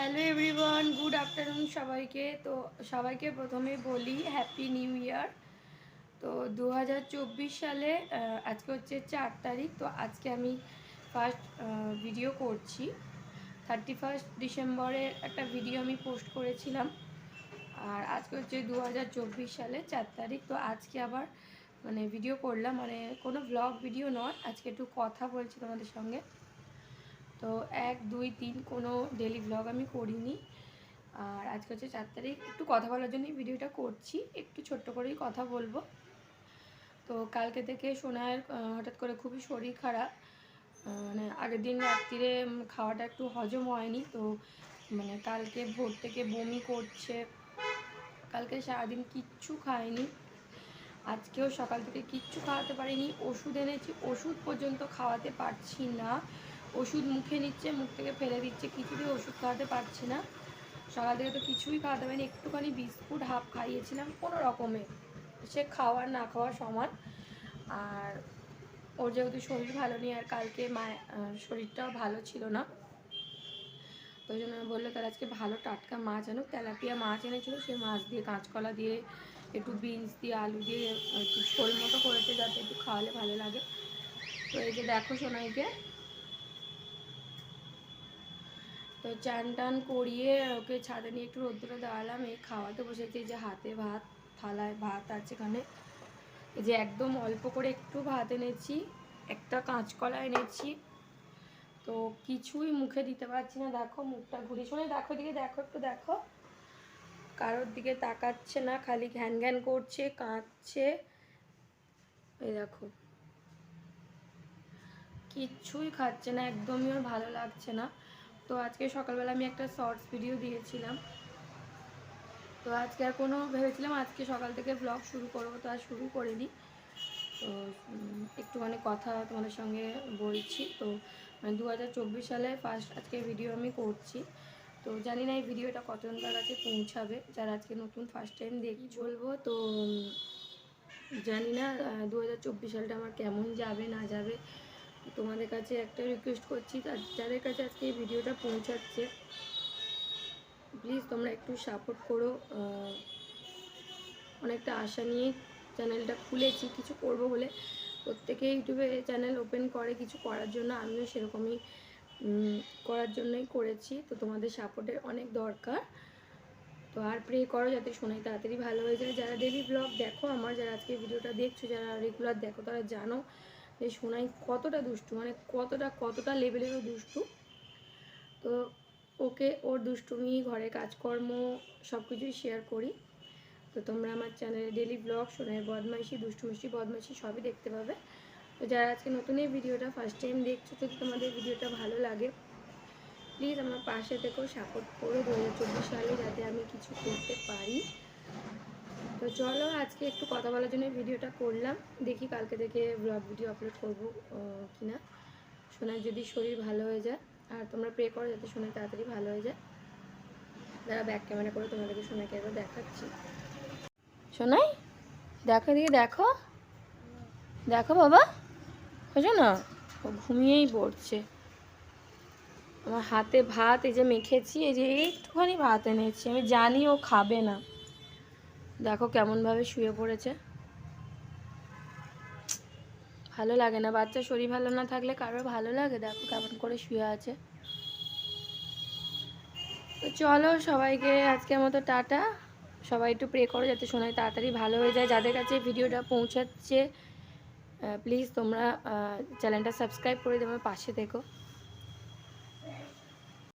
Hello everyone, good afternoon সবাইকে। তো সবাইকে প্রথমে বলি, হ্যাপি নিউ ইয়ার। তো দু হাজার চব্বিশ সালে আজকে হচ্ছে চার তারিখ, তো আজকে আমি ফার্স্ট ভিডিও করছি। থার্টি ফার্স্ট ডিসেম্বরে একটা ভিডিও আমি পোস্ট করেছিলাম। আর আজকে হচ্ছে দু হাজার চব্বিশ সালে চার তারিখ, তো আজকে আবার মানে ভিডিও করলাম। মানে কোনো ব্লগ ভিডিও নয়, আজকে একটু কথা বলছি তোমাদের সঙ্গে। তো এক, দুই, তিন কোনো ডেলি ব্লগ আমি করিনি। আর আজকে হচ্ছে চার তারিখ, একটু কথা বলার জন্যই ভিডিওটা করছি, একটু ছোট্ট করেই কথা বলব। তো কালকে থেকে সোনার হঠাৎ করে খুবই শরীর খারাপ। মানে আগের দিন রাত্রিরে খাওয়াটা একটু হজম হয়নি, তো মানে কালকে ভোর থেকে বমি করছে। কালকে সারাদিন কিচ্ছু খায়নি আজকেও সকাল থেকে কিচ্ছু খাওয়াতে পারিনি। ওষুধ এনেছি, ওষুধ পর্যন্ত খাওয়াতে পারছি না। ওষুধ মুখে নিচ্ছে, মুখ থেকে ফেলে দিচ্ছে, কিছুতেই ওষুধ খাওয়াতে পারছি না। সকাল থেকে তো কিছুই খাওয়াতে পারিনি একটুখানি বিস্কুট হাফ খাইয়েছিলাম, কোনো রকমে। সে খাওয়ার না খাওয়ার সমান। আর ওর যেহেতু শরীর ভালো নেই, আর কালকে মায়ের শরীরটাও ভালো ছিল না। তো ওই জন্য বলল, তাহলে আজকে ভালো টাটকা মাছ আনুক তেলাপিয়া মাছ এনেছিল সেই মাছ দিয়ে, কাঁচকলা দিয়ে, একটু বিনস দিয়ে, আলু দিয়ে, একটু ঝোল মতো করেছে যাতে একটু খাওয়ালে ভালো লাগে। তো এই যে দেখো সোনাইকে তো চান টান করিয়ে ওকে ছাদে নিয়ে একটু রোদ্দুরে দাঁড়ালাম এই খাওয়াতে বসেছি যে হাতে ভাত, থালায় ভাত আছে এখানে। এই যে একদম অল্প করে একটু ভাত এনেছি, একটা কাঁচকলা এনেছি। তো কিছুই মুখে দিতে পারছি না। দেখো মুখটা ঘুরি শুনে। দেখো দিকে দেখো, একটু দেখো। কারোর দিকে তাকাচ্ছে না, খালি ঘ্যান ঘ্যান করছে, কাঁদছে। এই দেখো। কিচ্ছুই খাচ্ছে না, একদমই ওর ভালো লাগছে না। তো আজকে সকালবেলা আমি একটা শর্টস ভিডিও দিয়েছিলাম। তো আজকে আর কোনো, ভেবেছিলাম আজকে সকাল থেকে ব্লগ শুরু করব, তো আর শুরু করিনি। তো একটুখানি কথা তোমাদের সঙ্গে বলছি। তো মানে দু সালে ফার্স্ট আজকে ভিডিও আমি করছি। তো জানি না এই ভিডিওটা কতজনকার কাছে পৌঁছাবে। যারা আজকে নতুন ফার্স্ট টাইম দেখি বলব? তো জানি না দু হাজার চব্বিশ সালটা আমার কেমন যাবে, না যাবে। তোমাদের কাছে একটা রিকোয়েস্ট করছি যাদের কাছে আজকে এই ভিডিওটা পৌঁছাচ্ছে প্লিজ তোমরা একটু সাপোর্ট করো অনেকটা আশা নিয়ে চ্যানেলটা খুলেছি, কিছু করব বলে। প্রত্যেকে ইউটিউবে চ্যানেল ওপেন করে, কিছু করার জন্য আমিও সেরকমই করার জন্যই করেছি। তো তোমাদের সাপোর্টের অনেক দরকার। তো আর প্রে করো যাতে শোনাই তাড়াতাড়ি ভালো হয়ে যায়। যারা ডেলি ব্লগ দেখো, আমার যারা আজকে ভিডিওটা দেখছ, যারা রেগুলার দেখো, তারা জানো যে সোনাই কতটা দুষ্টু মানে কতটা কতটা লেভেলেরও দুষ্টু। তো ওকে, ওর দুষ্টুমি, ঘরে কাজকর্ম সব কিছুই শেয়ার করি। তো তোমরা আমার চ্যানেলে ডেলি ব্লগ সোনাই বদমাইশি, দুষ্টু মিষ্টি, বদমাইশি সবই দেখতে পাবে। তো যারা আজকে নতুন এই ভিডিওটা ফার্স্ট টাইম দেখছ, যদি তোমাদের ভিডিওটা ভালো লাগে প্লিজ আমার পাশে থেকেও সাপোর্ট করো। দু হাজার চব্বিশ সালে যাতে আমি কিছু করতে পারি। চলো আজকে একটু কথা বলার জন্য ভিডিওটা করলাম। দেখি কালকে থেকে ব্লগ ভিডিও আপলোড করব কিনা। সোনার যদি শরীর ভালো হয়ে যায়, আর তোমরা প্রে করো যাতে সোনার তাড়াতাড়ি ভালো হয়ে যায়। যারা ব্যাক ক্যামেরা করে তোমাদেরকে সোনাকে একবার দেখাচ্ছি। সোনাই, দেখো দিকে দেখো। দেখো বাবা বুঝো না? ও ঘুমিয়েই পড়ছে। আমার হাতে ভাত এই যে মেখেছি, এই যে একটুখানি ভাত এনেছি। আমি জানি ও খাবে না। দেখো কেমনভাবে শুয়ে পড়েছে। ভালো লাগে না, বাচ্চা শরীর ভালো না থাকলে কারোর ভালো লাগে? দেখো কেমন করে শুয়ে আছে। তো চলো সবাইকে আজকের মতো টাটা। সবাই একটু প্রে করো যাতে শোনায় তাড়াতাড়ি ভালো হয়ে যায়। যাদের কাছে ভিডিওটা পৌঁছাচ্ছে প্লিজ তোমরা চ্যানেলটা সাবস্ক্রাইব করে দেবে, পাশে থেকো